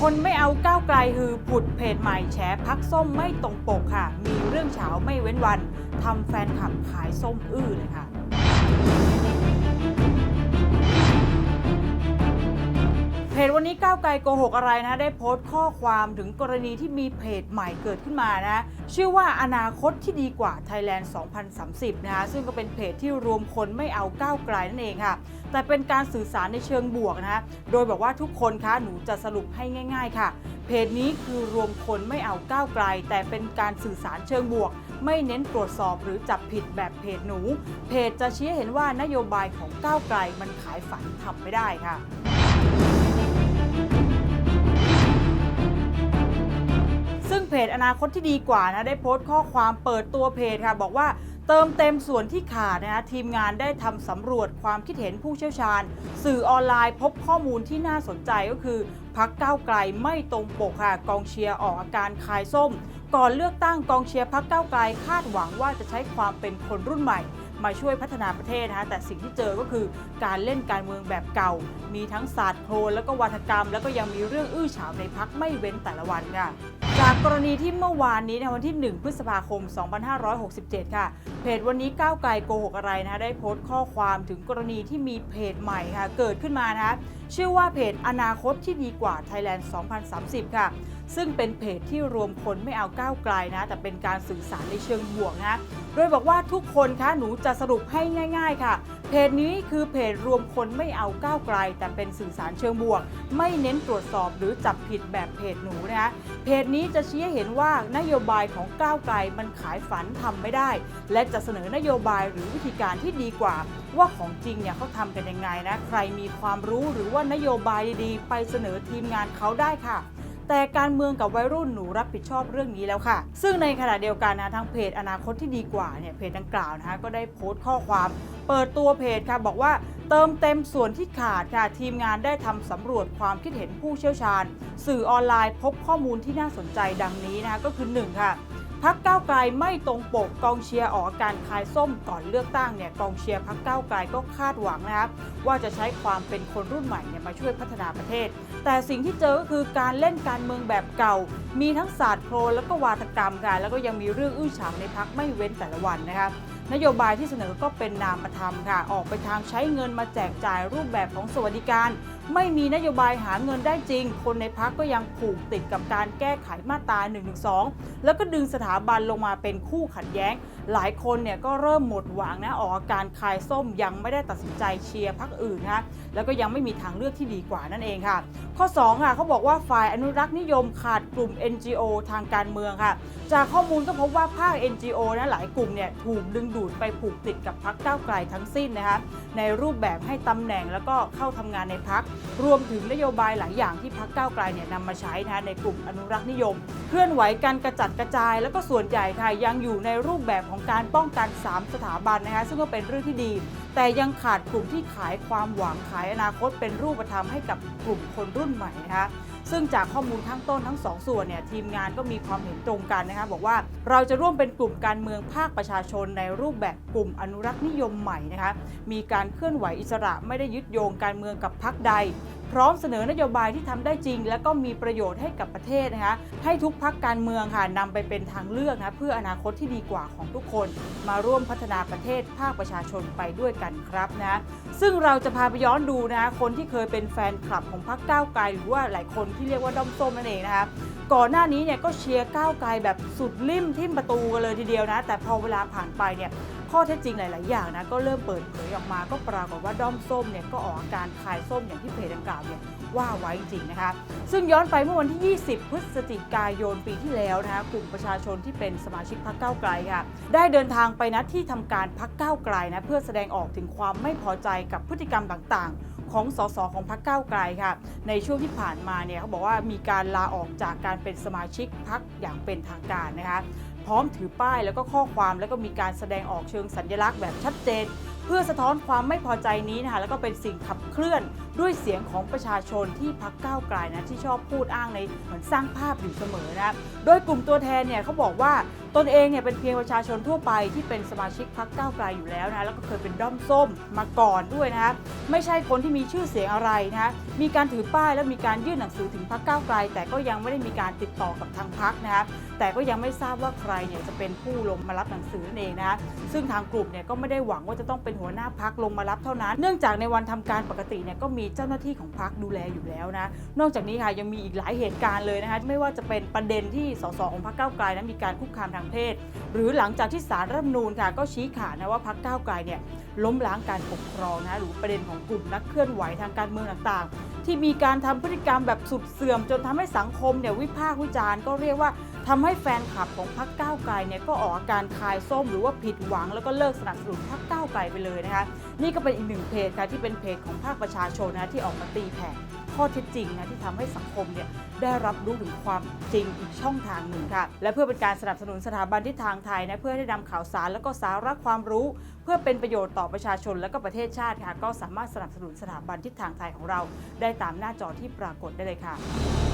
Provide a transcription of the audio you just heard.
คนไม่เอาก้าวไกลฮือผุดเพจใหม่แฉพักส้มไม่ตรงปกค่ะ มีเรื่องเฉาไม่เว้นวันทำแฟนคลับขายส้มอื้อเลยค่ะ จวันนี้ก้าวไกลโกหกอะไรนะ ได้โพสต์ข้อความถึงกรณีที่มีเพจใหม่เกิดขึ้นมานะ ชื่อว่าอนาคตที่ดีกว่า Thailand 2030 นะคะซึ่งก็เป็นเพจที่รวมคนไม่เอาก้าวไกลนั่นเองค่ะ แต่เป็นการสื่อสารในเชิงบวกนะโดยบอกว่าทุกคนคะหนูจะสรุปให้ง่าย ๆ ค่ะ เพจนี้คือรวมคนไม่เอาก้าวไกล แต่เป็นการสื่อสารเชิงบวก ไม่เน้นตรวจสอบหรือจับผิดแบบเพจหนู เพจจะชี้เห็นว่านโยบายของก้าวไกลมันขายฝันทำไม่ได้ค่ะ จอนาคตที่ดีกว่านะได้โพสต์ข้อความเปิดตัวเพจค่ะบอกว่าเติมเต็มส่วนที่ขาดนะฮะทีมงานได้ทำสำรวจความคิดเห็นผู้เชี่ยวชาญ สื่อออนไลน์พบข้อมูลที่น่าสนใจก็คือพักก้าวไกลไม่ตรงปกค่ะกองเชียร์ออกอาการคายส้ม ก่อนเลือกตั้งกองเชียร์พักก้าวไกลคาดหวังว่าจะใช้ความเป็นคนรุ่นใหม่มาช่วยพัฒนาประเทศนะคะแต่สิ่งที่เจอก็คือการเล่นการเมืองแบบเก่า มีทั้งศาสตร์โคลแล้วก็วัฒกรรม แล้วก็ยังมีเรื่องอื้อฉาวในพักไม่เว้นแต่ละวันค่ะ จากกรณีที่เมื่อวานนี้ในวันที่ 1 พฤษภาคม 2567 ค่ะ เพจวันนี้ก้าวไกลโกหกอะไรนะคะได้โพสต์ข้อความถึงกรณีที่มีเพจใหม่ค่ะ เกิดขึ้นมานะคะชื่อว่าเพจอนาคตที่ดีกว่า Thailand 2030 ค่ะ ซึ่งเป็นเพจที่รวมคนไม่เอาก้าวไกลนะ แต่เป็นการสื่อสารในเชิงบวกนะ โดยบอกว่าทุกคนคะหนูจะสรุปให้ง่าย ๆ ค่ะ เพจนี้คือเพจรวมคนไม่เอาก้าวไกล แต่เป็นสื่อสารเชิงบวก ไม่เน้นตรวจสอบหรือจับผิดแบบเพจหนูนะคะเพจนี้จะชี้ให้เห็นว่านโยบายของก้าวไกลมันขายฝันทำไม่ได้ และจะเสนอนโยบายหรือวิธีการที่ดีกว่า ว่าของจริงเนี่ยเขาทำกันยังไงนะใครมีความรู้หรือว่านโยบายดีๆ ไปเสนอทีมงานเขาได้ค่ะ แต่การเมืองกับวัยรุ่นหนูรับผิดชอบเรื่องนี้แล้วค่ะ ซึ่งในขณะเดียวกันนะทางเพจอนาคตที่ดีกว่าเนี่ยเพจดังกล่าวนะคะก็ได้โพสต์ข้อความ เปิดตัวเพจค่ะบอกว่า เติมเต็มส่วนที่ขาดค่ะทีมงานได้ทำสำรวจความคิดเห็นผู้เชี่ยวชาญ สื่อออนไลน์พบข้อมูลที่น่าสนใจดังนี้นะคะก็คือ 1 ค่ะพักก้าวไกลไม่ตรงปกกองเชียร์ออกอาการคายส้มก่อนเลือกตั้งเนี่ยกองเชียร์พักก้าวไกลก็คาดหวังนะครับว่าจะใช้ความเป็นคนรุ่นใหม่เนี่ยมาช่วยพัฒนาประเทศ แต่สิ่งที่เจอก็คือการเล่นการเมืองแบบเก่า มีทั้งศาสตร์โคลแล้วก็วาทกรรมค่ะแล้วก็ยังมีเรื่องอื้อฉาวในพักไม่เว้นแต่ละวันนะคะ นโยบายที่เสนอก็เป็นนามธรรมค่ะ ออกไปทางใช้เงินมาแจกจ่ายรูปแบบของสวัสดิการ ไม่มีนโยบายหาเงินได้จริง คนในพักก็ยังผูกติดกับการแก้ไขมาตรา1นึแล้วก็ดึงสถาบันลงมาเป็นคู่ขัดแย้ง หลายคนเนี่ยก็เริ่มหมดหวังนะออกอาการคายส้มยังไม่ได้ตัดสินใจเชียร์พักอื่นนะแล้วก็ยังไม่มีทางเลือกที่ดีกว่านั่นเองค่ะ ข้อ2ค่ะเขาบอกว่าฝ่ายอนุรักษ์นิยมขาดกลุ่ม NGO ทางการเมืองค่ะ จากข้อมูลก็พบว่าภาค NGO นะหลายกลุ่มเนี่ยถูกดึงดูดไปผูกติดกับพักก้าวไกลทั้งสิ้นนะคะ ในรูปแบบให้ตำแหน่งแล้วก็เข้าทำงานในพัก รวมถึงนโยบายหลายอย่างที่พักก้าวไกลเนี่ยนำมาใช้นะคะในกลุ่มอนุรักษ์นิยม เคลื่อนไหวการกระจัดกระจาย แล้วก็ส่วนใหญ่ค่ะยังอยู่ในรูปแบบของการป้องกัน 3 สถาบันนะคะซึ่งก็เป็นเรื่องที่ดี แต่ยังขาดกลุ่มที่ขายความหวังขายอนาคตเป็นรูปธรรมให้กับกลุ่มคนรุ่นใหม่นะคะ ซึ่งจากข้อมูลข้างต้นทั้งสองส่วนเนี่ยทีมงานก็มีความเห็นตรงกันนะคะบอกว่าเราจะร่วมเป็นกลุ่มการเมืองภาคประชาชนในรูปแบบกลุ่มอนุรักษ์นิยมใหม่นะคะมีการเคลื่อนไหวอิสระไม่ได้ยึดโยงการเมืองกับพรรคใด พร้อมเสนอนโยบายที่ทำได้จริง และก็มีประโยชน์ให้กับประเทศนะคะให้ทุกพักการเมืองค่ะนำไปเป็นทางเลือกนะเพื่ออนาคตที่ดีกว่าของทุกคน มาร่วมพัฒนาประเทศภาคประชาชนไปด้วยกันครับนะซึ่งเราจะพาไปย้อนดูนะคะคนที่เคยเป็นแฟนคลับของพรรคก้าวไกลหรือว่าหลายคนที่เรียกว่าด้อมส้มนั่นเองนะคะ ก่อนหน้านี้เนี่ยก็เชียร์ก้าวไกลแบบสุดลิ่มทิ่มประตูกันเลยทีเดียวนะ แต่พอเวลาผ่านไปเนี่ยข้อเท็จจริงหลาย ๆ อย่างนะก็เริ่มเปิดเผยออกมาก็ปรากฏว่าด้อมส้มเนี่ยก็ออกอาการคายส้มอย่างที่เพจดังกล่าวเนี่ยว่าไว้จริงๆนะคะ ซึ่งย้อนไปเมื่อวันที่ 20 พฤศจิกายนปีที่แล้วนะคะกลุ่มประชาชนที่เป็นสมาชิกพรรคก้าวไกลค่ะได้เดินทางไปนะที่ทำการพรรคก้าวไกลนะเพื่อแสดงออกถึงความไม่พอใจกับพฤติกรรมต่าง ๆ ของสสของพรรคก้าวไกลค่ะ ในช่วงที่ผ่านมาเนี่ยเขาบอกว่ามีการลาออกจากการเป็นสมาชิกพรรคอย่างเป็นทางการนะคะ พร้อมถือป้ายแล้วก็ข้อความแล้วก็มีการแสดงออกเชิงสัญลักษณ์แบบชัดเจน เพื่อสะท้อนความไม่พอใจนี้นะคะแล้วก็เป็นสิ่งขับเคลื่อน ด้วยเสียงของประชาชนที่พักก้าวไกลนะที่ชอบพูดอ้างในเหมือนสร้างภาพอยู่เสมอนะโดยกลุ่มตัวแทนเนี่ยเขาบอกว่าตนเองเนี่ยเป็นเพียงประชาชนทั่วไปที่เป็นสมาชิกพักก้าวไกลอยู่แล้วนะแล้วก็เคยเป็นด้อมส้มมาก่อนด้วยนะไม่ใช่คนที่มีชื่อเสียงอะไรนะมีการถือป้ายและมีการยื่นหนังสือถึงพักก้าวไกล แต่ก็ยังไม่ได้มีการติดต่อกับทางพักนะคะแต่ก็ยังไม่ทราบว่าใครเนี่ยจะเป็นผู้ลงมารับหนังสือนั่นเองนะซึ่งทางกลุ่มเนี่ยก็ไม่ได้หวังว่าจะต้องเป็นหัวหน้าพักลงมารับเท่านั้น เนื่องจากในวันทำการปกติเนี่ยก็มีเจ้าหน้าที่ของพักดูแลอยู่แล้วนะ นอกจากนี้ค่ะยังมีอีกหลายเหตุการณ์เลยนะคะไม่ว่าจะเป็นประเด็นที่สสของพรรคก้าวไกลนั้นมีการคุกคามทางเพศ หรือหลังจากที่สารรัฐมนูญค่ะก็ชี้ขาดนะว่าพรรคก้าวไกลเนี่ยล้มล้างการปกครองนะหรือประเด็นของกลุ่มนักเคลื่อนไหวทางการเมืองต่างๆ ที่มีการทำพฤติกรรมแบบสุดเสื่อม จนทำให้สังคมเนี่ยวิพากษ์วิจารณ์ก็เรียกว่าทำให้แฟนคลับของพรรคก้าวไกลเนี่ยก็ออกอาการคายส้มหรือว่าผิดหวัง แล้วก็เลิกสนับสนุนพรรคก้าวไกลไปเลยนะคะ นี่ก็เป็นอีกหนึ่งเพจค่ะที่เป็นเพจของภาคประชาชนนะที่ออกมาตีแผ่ข้อเท็จจริงนะที่ทำให้สังคมเนี่ยได้รับรู้ถึงความจริงอีกช่องทางหนึ่งค่ะ และเพื่อเป็นการสนับสนุนสถาบันทิศทางไทยนะเพื่อให้นำข่าวสารและก็สาระความรู้ เพื่อเป็นประโยชน์ต่อประชาชนและก็ประเทศชาติค่ะ ก็สามารถสนับสนุนสถาบันทิศทางไทยของเรา ได้ตามหน้าจอที่ปรากฏได้เลยค่ะ